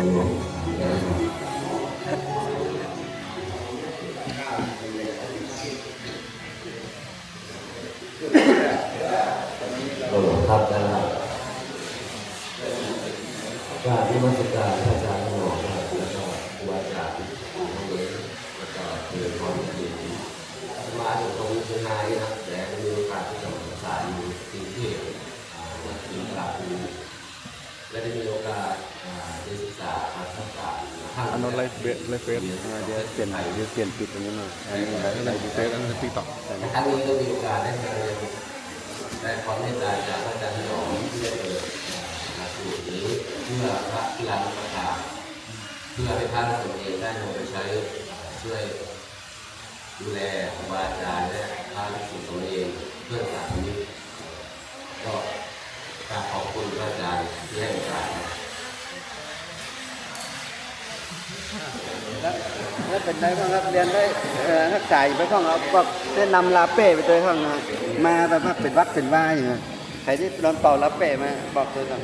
กันนะหลวงครับการที่มาสการพระอาจารย์หลวงแล้วก็ครูอาจารย์ทั้งเลยแล้วก็เพื่อนพ่อที่มาถึงตงนี้นายนะแต่มีโอกาสที่จะมาสายอยู่ที่ที่วัดศรีระปูและได้มีโอกาส อ่าได้ศึกษาอาชีพการอันนั้นไลฟ์เฟซไลฟ์เฟซอ่าเดี๋ยวเปลี่ยนเดี๋ยวเปลี่ยนปิดตรงนี้หน่อยอันนี้ไลฟ์ไลฟ์เฟซอันนั้นติ๊กต็อกใช่ไหมครั้งนี้ก็มีโอกาสได้มาเรียนได้ความเมตตาจากพระอาจารย์หนอมที่ได้เปิดหลักสูตรนี้เพื่อพระพิรันประกาศเพื่อให้ท่านตนเองได้นำไปใช้ช่วยดูแลครูบาอาจารย์และพระภิกษุสงฆ์เองเพื่อสาธมิกก็กราบขอบคุณพระอาจารย์ที่ให้โอกาส แล้วเป็นไรบ้างครับเรียนได้นักษาอยู่ไปข้องเราก็ได้นำลาเป้ไปตัวข้องนะมาแบบว่าเป็นวัดเป็นว่าอย่างเงี้ยใครที่โดนเป่าลาเป้มาบอกตัวก่อน